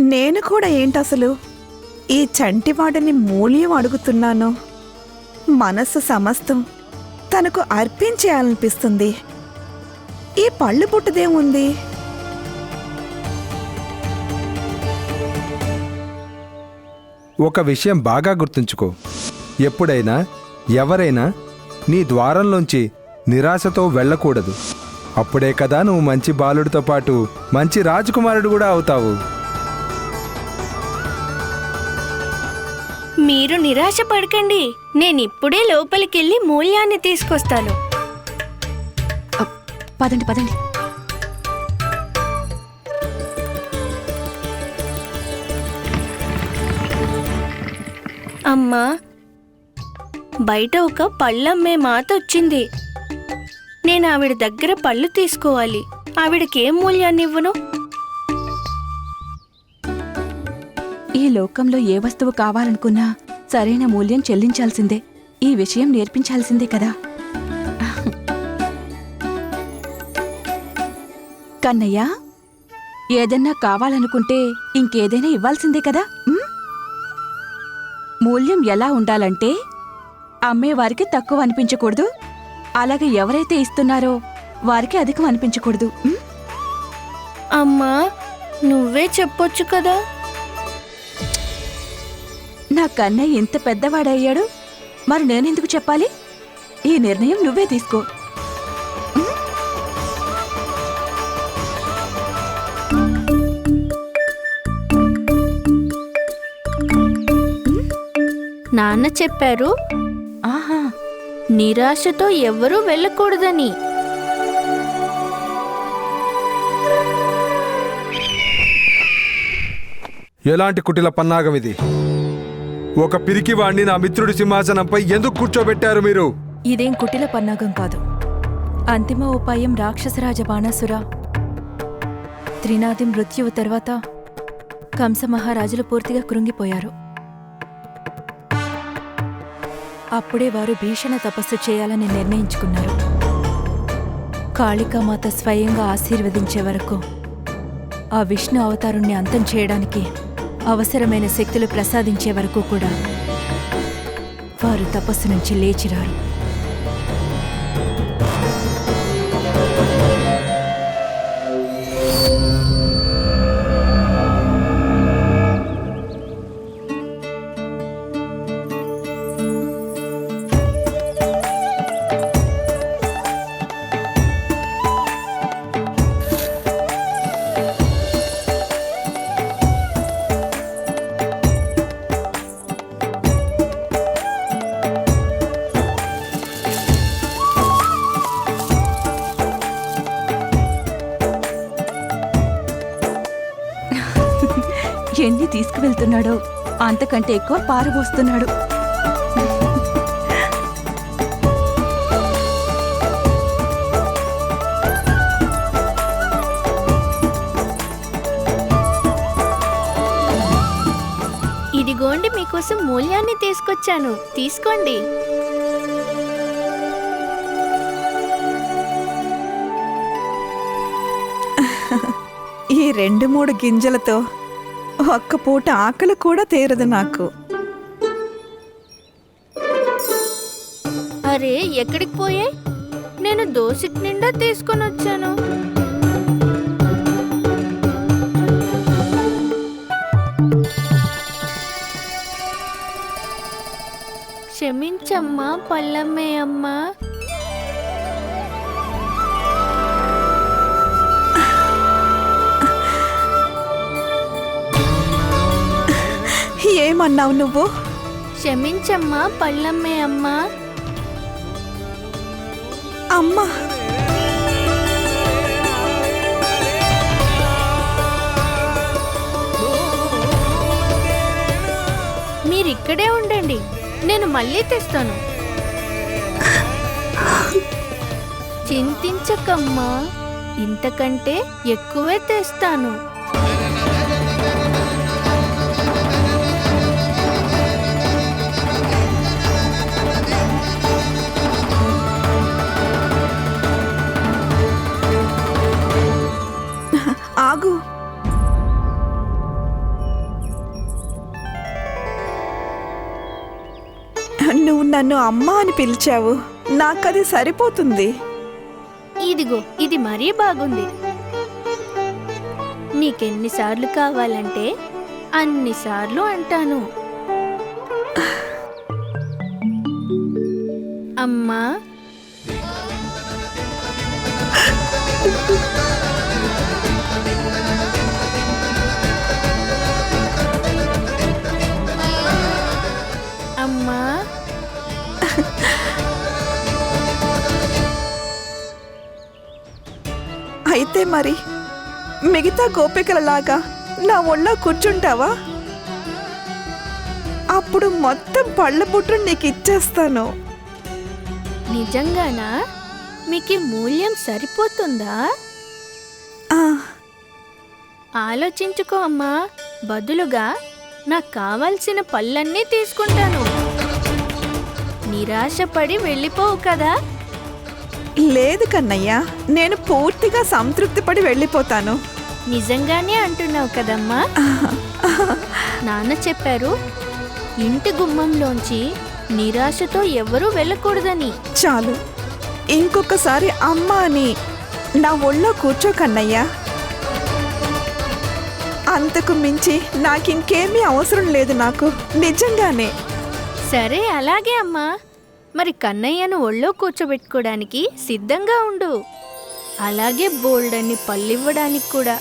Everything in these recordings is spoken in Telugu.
నేను కూడా ఏంటసలు? ఈ చంటివాడని మూల్యం అడుగుతున్నాను. మనస్సు సమస్తం తనకు అర్పించేయాలనిపిస్తుంది. ఈ పళ్ళు పుట్టదేముంది? ఒక విషయం బాగా గుర్తుంచుకో. ఎప్పుడైనా ఎవరైనా నీ ద్వారంలోంచి నిరాశతో వెళ్ళకూడదు. అప్పుడే కదా నువ్వు మంచి బాలుడితో పాటు మంచి రాజకుమారుడు కూడా అవుతావు. మీరు నిరాశ పడకండి నేను ఇప్పుడే లోపలికెళ్ళి మూల్యాన్ని తీసుకొస్తాను. పదండి పదండి. అమ్మా బయట ఒక పళ్ళమ్మే మాత వచ్చింది నేను ఆవిడ దగ్గర పళ్ళు తీసుకోవాలి. ఆవిడకి ఏం మూల్యాన్ని ఇవ్వను లోకంలో ఏ వస్తువు కావాలనుకున్నా సరైన మూల్యం చెల్లించాల్సిందే. ఈ విషయం నేర్పించాల్సిందే కదా. కన్నయ్య ఏదన్నా కావాలనుకుంటే ఇంకేదైనా ఇవ్వాల్సిందే కదా మూల్యం ఎలా ఉండాలంటే అమ్మేవారికి తక్కువ అనిపించకూడదు. అలాగే ఎవరైతే ఇస్తున్నారో వారికి అధికం అనిపించకూడదు అమ్మా నువ్వే చెప్పొచ్చు కదా. నా కన్నయ్య ఇంత పెద్దవాడయ్యాడు? మరి నేనెందుకు చెప్పాలి? ఈ నిర్ణయం నువ్వే తీసుకో. నాన్న చెప్పారు ఆహా. నిరాశతో ఎవ్వరూ వెళ్ళకూడదని. ఎలాంటి కుటిల పన్నాగం ఇది? ఒక పిరికివాణ్ణి నా మిత్రుడి సింహాసనంపై ఎందుకు కూర్చోబెట్టారు మీరు? ఇదేం కుటిల పన్నాగం కాదు. అంతిమ ఉపాయం రాక్షసరాజ బాణాసుర. త్రినాది మృత్యువు తర్వాత కంస మహారాజులు పూర్తిగా కృంగిపోయారు. అప్పుడే వారు భీషణ తపస్సు చేయాలని నిర్ణయించుకున్నారు. కాళికామాత స్వయంగా ఆశీర్వదించే వరకు ఆ విష్ణు అవతారుణ్ణి అంతం చేయడానికి అవసరమైన శక్తులు ప్రసాదించే వరకు కూడా వారు తపస్సు నుంచి లేచిరారు అంతకంటే ఎక్కువ పారబోస్తున్నాడు ఇదిగోండి మీకోసం మూల్యాన్ని తీసుకొచ్చాను. తీసుకోండి. ఈ రెండు మూడు గింజలతో ఒక్క పూట ఆకలి కూడా తీరదు నాకు. అరే ఎక్కడికి పోయాయి నేను దోసిటి నిండా తీసుకొని వచ్చాను. క్షమించమ్మా పల్లమ్మే అమ్మా. ఏమన్నావు నువ్వు? క్షమించమ్మా పల్లమ్మే అమ్మా. అమ్మా. మీరు ఇక్కడే ఉండండి నేను మళ్ళీ తెస్తాను. చింతించకమ్మా ఇంతకంటే ఎక్కువే తెస్తాను. నన్ను అమ్మ అని పిలిచావు. నాకది సరిపోతుంది. ఇదిగో ఇది మరీ బాగుంది. నీకెన్నిసార్లు కావాలంటే అన్నిసార్లు అంటాను. అమ్మా అయితే మరి మిగతా గోపికలలాగా నా ఒళ్ళో కూర్చుంటావా? అప్పుడు మొత్తం పళ్ళ బుట్టు నీకు ఇచ్చేస్తాను. నిజంగానా? మీకు మూల్యం సరిపోతుందా? ఆలోచించుకో అమ్మా. బదులుగా నాకు కావాల్సిన పళ్ళన్నీ తీసుకుంటాను. నిరాశపడి వెళ్ళిపోవు కదా. లేదు కన్నయ్య నేను పూర్తిగా సంతృప్తి పడి వెళ్ళిపోతాను. నిజంగానే అంటున్నావు కదమ్మా. నాన్న చెప్పారు ఇంటి గుమ్మంలోంచి నిరాశతో ఎవరూ వెళ్ళకూడదని. చాలు. ఇంకొకసారి అమ్మ అని నా ఒళ్ళో కూర్చో కన్నయ్య. అంతకు మించి నాకింకేమీ అవసరం లేదు నాకు నిజంగానే. సరే అలాగే అమ్మా. మరి కన్నయ్యను ఒళ్ళో కూర్చోబెట్టుకోవడానికి సిద్ధంగా ఉండు. అలాగే బోల్డన్ని పళ్ళివ్వడానికి కూడా.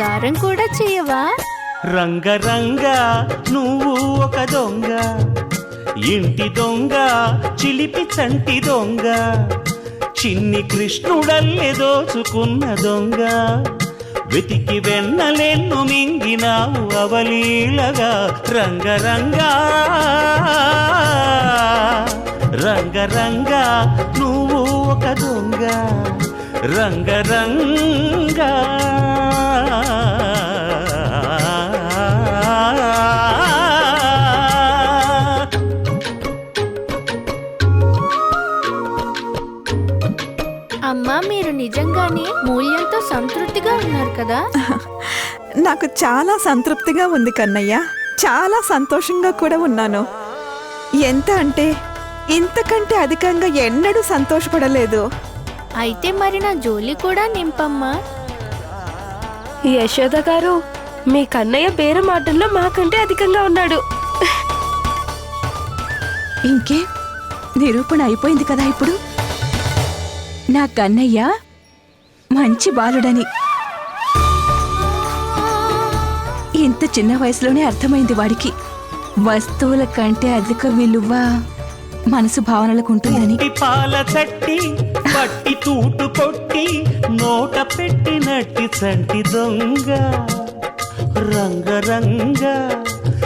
గారం కూడా చేయవా? రంగరంగ నువ్వు ఒక దొంగ. ఇంటి దొంగ చిలిపి చంటి దొంగ. చిన్ని కృష్ణుడల్లె దోచుకున్న దొంగ. వెతికి వెన్నలెన్ను మింగినావు అవలీలగా. రంగరంగా రంగరంగా నువ్వు ఒక దొంగ. రంగరంగా ఉన్నారు కదా. నాకు చాలా సంతృప్తిగా ఉంది కన్నయ్య. చాలా సంతోషంగా కూడా ఉన్నాను. ఎంత అంటే ఇంతకంటే అధికంగా ఎన్నడూ సంతోషపడలేదు. అయితే మరి నా జోలి కూడా నింపమ్మా. యశోద గారు మీ కన్నయ్య బేరం ఆటల్లో మాకంటే అధికంగా ఉన్నాడు. ఇంకే నిరూపణ అయిపోయింది కదా ఇప్పుడు? నా కన్నయ్య మంచి బాలుడని. ఇంత చిన్న వయసులోనే అర్థమైంది వాడికి. వస్తువుల కంటే అధిక విలువ మనసు భావనలకు ఉంటుందని. పాల తట్టి పట్టి తూటు కొట్టి నోట పెట్టినట్టి చంటి దొంగ. రంగరంగ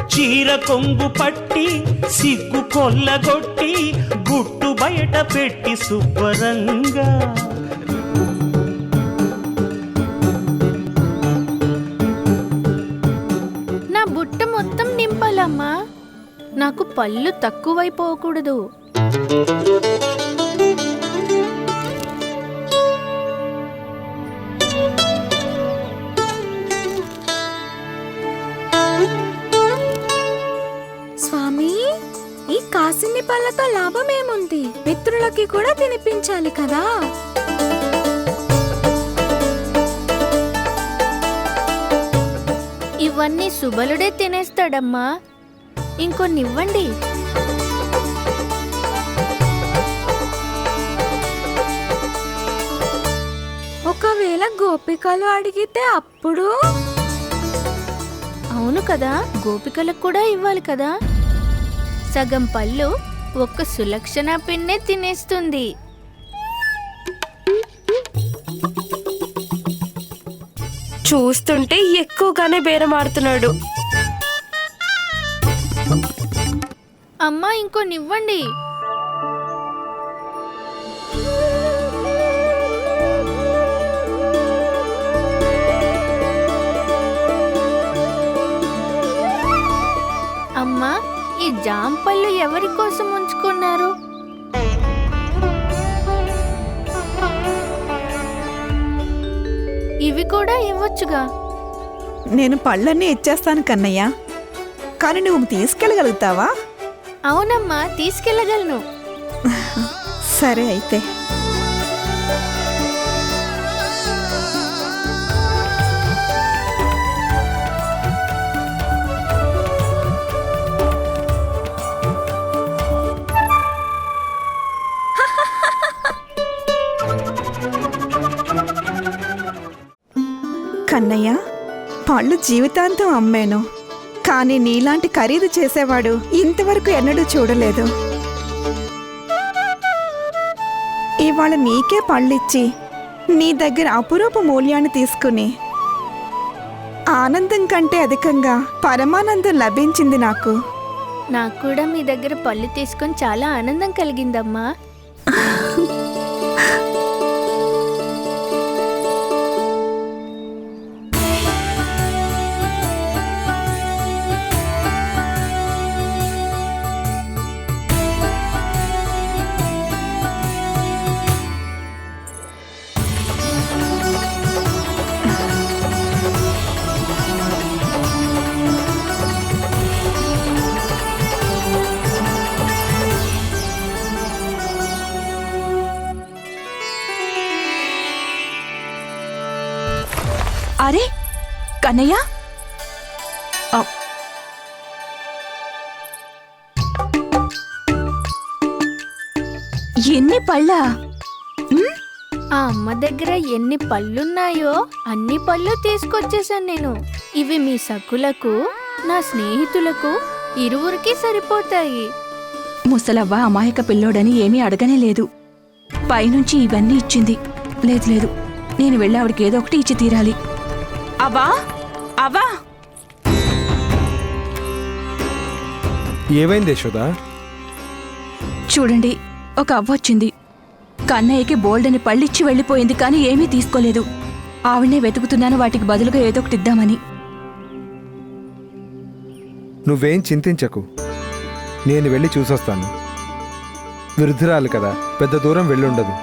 చీర కొంగు పట్టి సిగ్గు కొల్లగొట్టి గుట్టు బయట పెట్టి శుభ్రంగా నాకు పళ్ళు తక్కువైపోకూడదు. స్వామి ఈ కాసిన్ని పళ్ళతో లాభమేముంది? మిత్రులకి కూడా తినిపించాలి కదా? ఇవన్నీ సుబలుడే తినేస్తాడమ్మా. ఇంకొన్ని ఇవ్వండి ఒకవేళ గోపికలు అడిగితే అప్పుడు? అవును కదా గోపికలకు కూడా ఇవ్వాలి కదా. సగం పళ్ళు ఒక్క సులక్షణ పిన్నే తినేస్తుంది. చూస్తుంటే ఎక్కువగానే బేరం ఆడుతున్నాడు. అమ్మా ఇంకొనివ్వండి అమ్మా ఈ జాంపళ్ళు ఎవరి కోసం ఉంచుకున్నారు? ఇవి కూడా ఇవ్వచ్చుగా. నేను పళ్ళన్నీ ఇచ్చేస్తాను కన్నయ్య. కానీ నువ్వు తీసుకెళ్ళగలుగుతావా? అవునమ్మా తీసుకెళ్ళగలను. సరే అయితే. కన్నయ్య పళ్ళు జీవితాంతం అమ్మాను. కానీ నీలాంటి ఖరీదు చేసేవాడు ఇంతవరకు ఎన్నడూ చూడలేదు. ఇవాళ నీకే పళ్ళిచ్చి నీ దగ్గర అపురూప మూల్యాన్ని తీసుకుని ఆనందం కంటే అధికంగా పరమానందం లభించింది నాకు. నాకు కూడా మీ దగ్గర పళ్ళు తీసుకొని చాలా ఆనందం కలిగిందమ్మా. అరే కన్నయ్య? ఆ, ఎన్ని పళ్ళా? ఆ అమ్మ దగ్గర ఎన్ని పళ్ళున్నాయో అన్ని పళ్ళు తీసుకొచ్చేసాను నేను. ఇవి మీ సకులకు నా స్నేహితులకు ఇరువురికి సరిపోతాయి. ముసలవ్వ అమాయక పిల్లోడని ఏమీ అడగనే లేదు. పైనుంచి ఇవన్నీ ఇచ్చింది. లేదు లేదు నేను వెళ్ళి ఆవిడకి ఏదో ఒకటి ఇచ్చి తీరాలి. అవా? అవా? ఏమైంది యశోదా? చూడండి ఒక అవ్వ వచ్చింది. కన్నయ్యకి బోల్డని పళ్ళిచ్చి వెళ్ళిపోయింది కానీ ఏమీ తీసుకోలేదు. ఆవిడనే వెతుకుతున్నాను వాటికి బదులుగా ఏదో ఒకటి ఇద్దామని. నువ్వేం చింతించకు. నేను వెళ్ళి చూసొస్తాను. వృద్ధురాలు కదా పెద్ద దూరం వెళ్ళుండదు.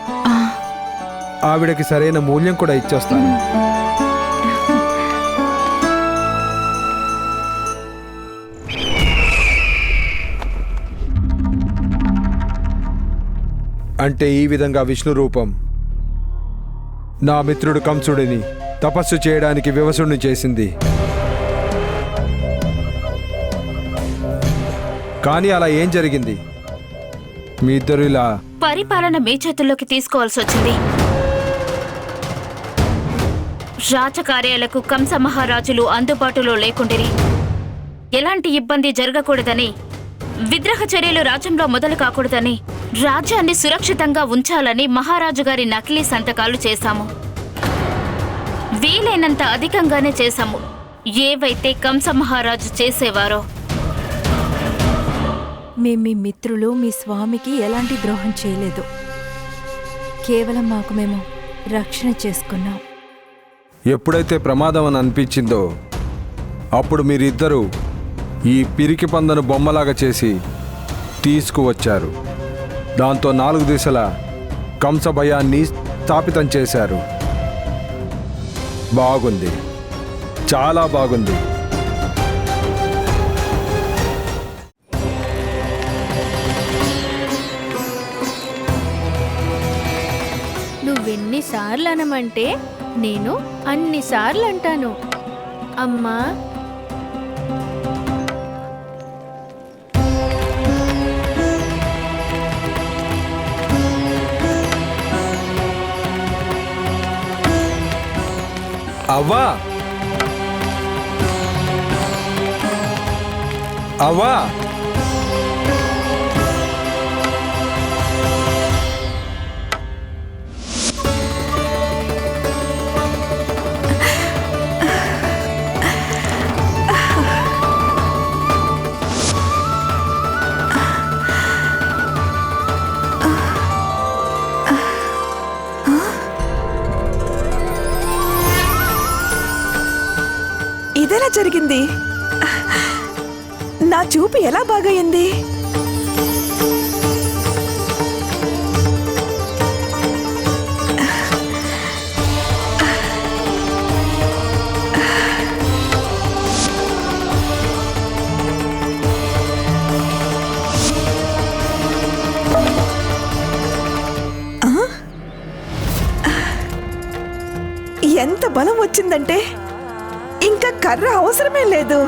ఆవిడకి సరైన మూల్యం కూడా ఇచ్చొస్తాను. అంటే ఈ విధంగా విష్ణు రూపం. నా మిత్రుడు కంసుడిని తపస్సు చేయడానికి వివసుడిని చేసింది. కానీ అలా ఏం జరిగింది? మీ ఇద్దరు ఇలా పరిపాలన మీ చేతుల్లోకి తీసుకోవాల్సి వచ్చింది. రాజకార్యాలకు కంస మహారాజులు అందుబాటులో లేకుండిరి. ఎలాంటి ఇబ్బంది జరగకూడదని విద్రోహ చర్యలు రాజ్యంలో మొదలు కాకూడదని రాజ్యాన్ని సురక్షితంగా ఉంచాలని మహారాజు గారి నకిలీ సంతకాలు చేశాము. వీలైనంత అధికంగానే చేశాము. ఏవైతే కంస మహారాజు చేసేవారో. మేం మీ మిత్రులు మీ స్వామికి ఎలాంటి ద్రోహం చేయలేదు. కేవలం మాకు మేము రక్షణ చేసుకున్నాం. ఎప్పుడైతే ప్రమాదం అని అనిపించిందో అప్పుడు మీరిద్దరూ ఈ పిరికి పందను బొమ్మలాగా చేసి తీసుకువచ్చారు. దాంతో నాలుగు దిశల కంసభయాన్ని స్థాపితం చేశారు. బాగుంది. చాలా బాగుంది. నువ్వెన్నిసార్లు అనమంటే నేను అన్నిసార్లు అంటాను అమ్మా Ava. Ava. అదెలా జరిగింది. నా చూపు ఎలా బాగయింది? ఎంత బలం వచ్చిందంటే కర్ర అవసరమే లేదు.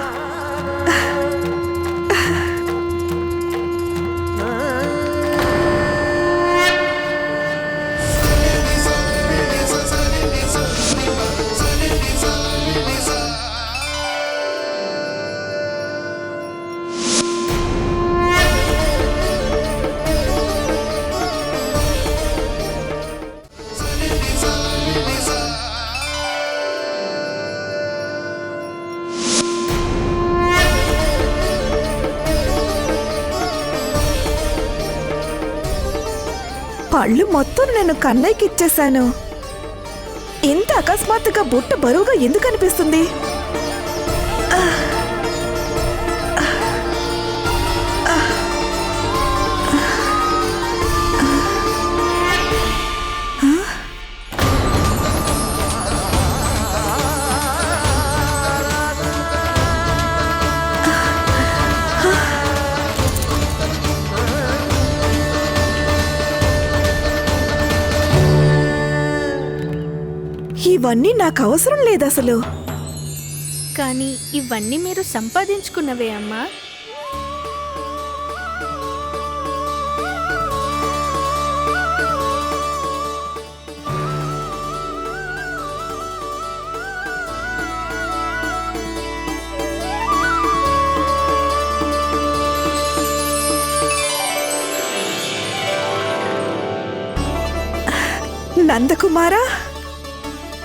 పళ్ళు మొత్తం నేను కన్నయ్యకి ఇచ్చేశాను ఇంత అకస్మాత్తుగా బుట్ట బరువుగా ఎందుకు అనిపిస్తుంది ఇవన్నీ నాకు అవసరం లేదు అసలు. కానీ ఇవన్నీ మీరు సంపాదించుకున్నవే అమ్మా. నందకుమారా?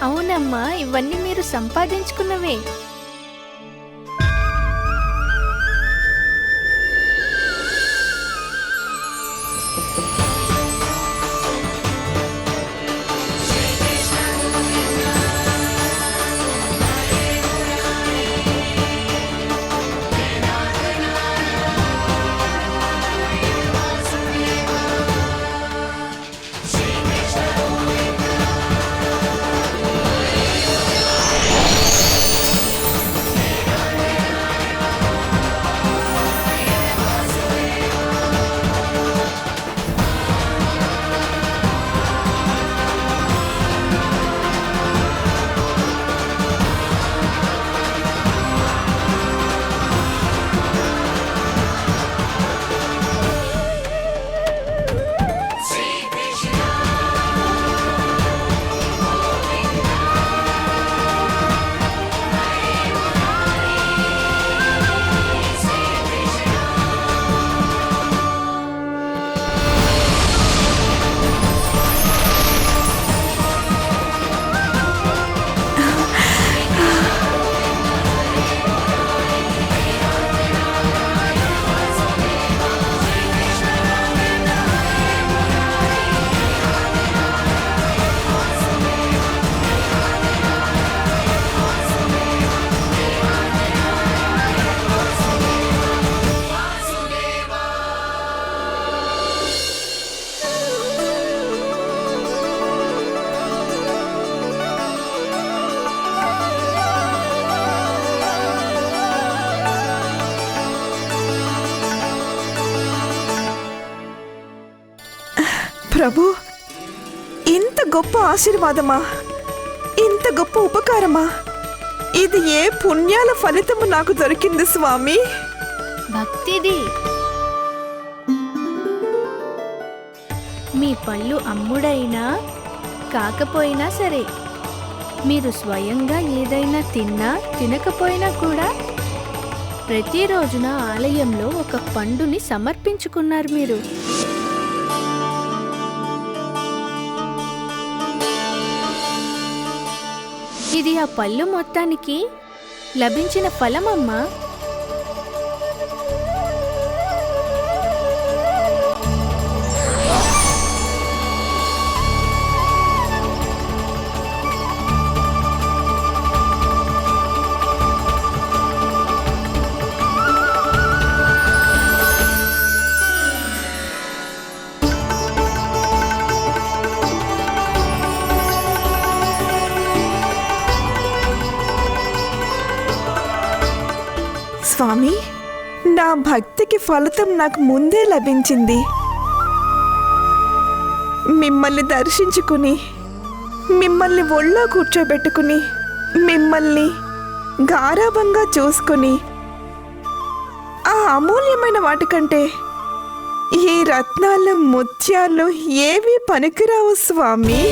అవునమ్మా ఇవన్నీ మీరు సంపాదించుకున్నవే. ఆశీర్వాదమా? ఇంత గొప్ప ఉపకారమా? ఇది ఏ పుణ్యాల ఫలితము నాకు దొరికింది స్వామి? భక్తిది. మీ పళ్ళు అమ్ముడైనా కాకపోయినా సరే మీరు స్వయంగా ఏదైనా తిన్నా తినకపోయినా కూడా ప్రతిరోజున ఆలయంలో ఒక పండుని సమర్పించుకున్నారు మీరు. ఇది ఆ పళ్ళు మొత్తానికి లభించిన ఫలమమ్మా. స్వామి నా భక్తికి ఫలితం నాకు ముందే లభించింది. మిమ్మల్ని దర్శించుకుని మిమ్మల్ని ఒళ్ళో కూర్చోబెట్టుకుని మిమ్మల్ని గారాభంగా చూసుకుని ఆ అమూల్యమైన వాటికంటే ఈ రత్నాలు ముత్యాలు ఏవి పనికిరావు స్వామి.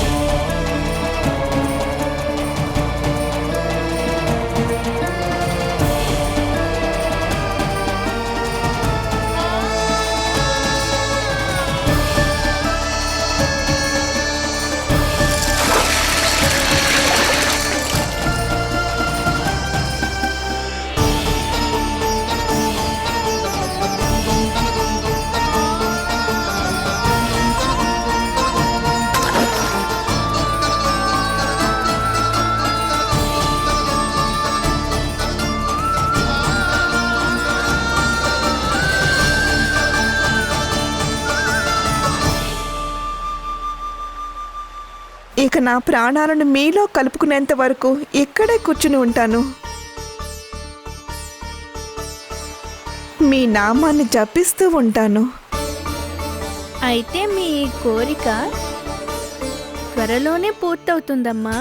ఇక నా ప్రాణాలను మీలో కలుపుకునేంత వరకు ఇక్కడే కూర్చుని ఉంటాను. మీ నామాన్ని జపిస్తూ ఉంటాను. అయితే మీ ఈ కోరిక త్వరలోనే పూర్తవుతుందమ్మా.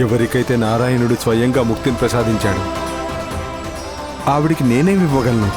ఎవరికైతే నారాయణుడు స్వయంగా ముక్తిని ప్రసాదించాడు ఆవిడికి నేనేమి ఇవ్వగలను?